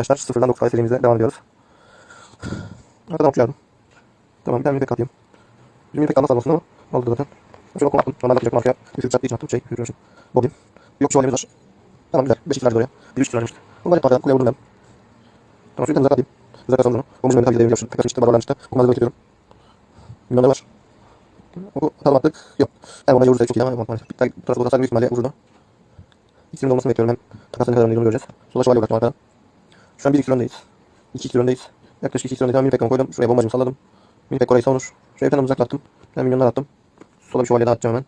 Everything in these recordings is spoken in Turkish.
Arkadaşlar sıfırdan 9 serimize devam ediyoruz. Arkadan okçu yardım. Tamam bir tane mipek atayım. Bizim mipek almaz almasın ama aldı zaten. Şöyle okuma attım. Normalde atacak markaya. Üfürük çattığı için attım. Şey, yürüyorsun. Bobin. Yok şövalemiz var. Tamam güzel. 5 ikilerdi oraya. Bir 3 ikilermişti. Bunu ben arkadan kuleye vurdum ben. Tamam şöyle zak atayım. Zak atalım bunu. Omuz önünde devrim yapıştı. Pek açmıştı. Barbarlanmıştı. Okumada böyle tutuyorum. Milyonlar var. Oku atalım attık. Yok. Hem ona vurursa çok iyi ama maalesef. Bir tane tarafa uzatsaydı büyük ihtimalle vururdu. İkisinin olmasını bekliyorum. Hem takasın ne kadar önemli göreceğiz. Sola şövalye bıraktım arkadan. Şu an 1 2 öndeyiz. 2 2 öndeyiz. Yaklaşık 2 2 öndeyiz. Hemen mini koydum. Şuraya bombacımı salladım. Mini pek orayı savunur. Şuraya bir tane uzaklattım. Ben milyonlar attım. Sola bir şövalye daha atacağım hemen.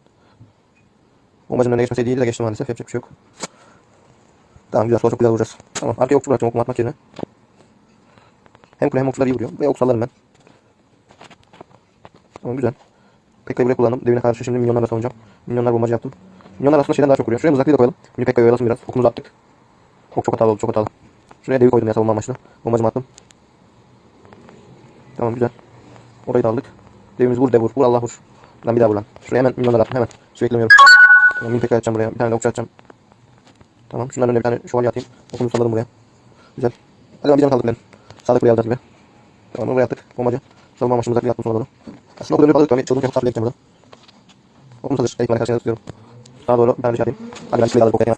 Bombacının önüne geçmeseydi iyi de geçti maalesef. Yapacak bir şey yok. Tamam güzel. Sola çok güzel vuracağız. Tamam. Arkaya okçu bırakacağım okuma atmak yerine. Hem kule hem okçular iyi vuruyor. Ve ok sallarım ben. Tamam güzel. Pekka'yı buraya kullandım. Devine karşı şimdi milyonlarla savunacağım. Milyonlar bombacı yaptım. Milyonlar aslında şeyden daha çok vuruyor. Şuraya mızraklığı da koyalım. Mini Pekka'yı oyalasın biraz. Okumuzu attık. Ok çok hatalı oldu. Çok hatalı. Şuraya devi koydum ya savunma amaçlı. Bombacımı attım. Tamam güzel. Orayı da aldık. Devimiz vur de vur. Vur Allah vur. Lan bir daha vur lan. Şuraya hemen milyonlar attım hemen. Hiç beklemiyorum. Tamam mini Pekka'yı atacağım buraya. Bir tane de okçu atacağım. Tamam şunların önüne bir tane şövalye atayım. Okumuzu salladım buraya. Güzel. Hadi lan bir can kaldık benim. Sağlık buraya alacağız gibi. Tamam buraya attık. Bombacı. Savunma amaçlı mızraklığı attım sonra doğru. Aslında o kadar fazla tutmam. Çılgın çok tatlı yapacağım burada. Okumuz hazır. Bana karşıya tutuyorum. Sağa doğru bir tane dışarı atayım. Hadi ben şuraya alıp okuyayım.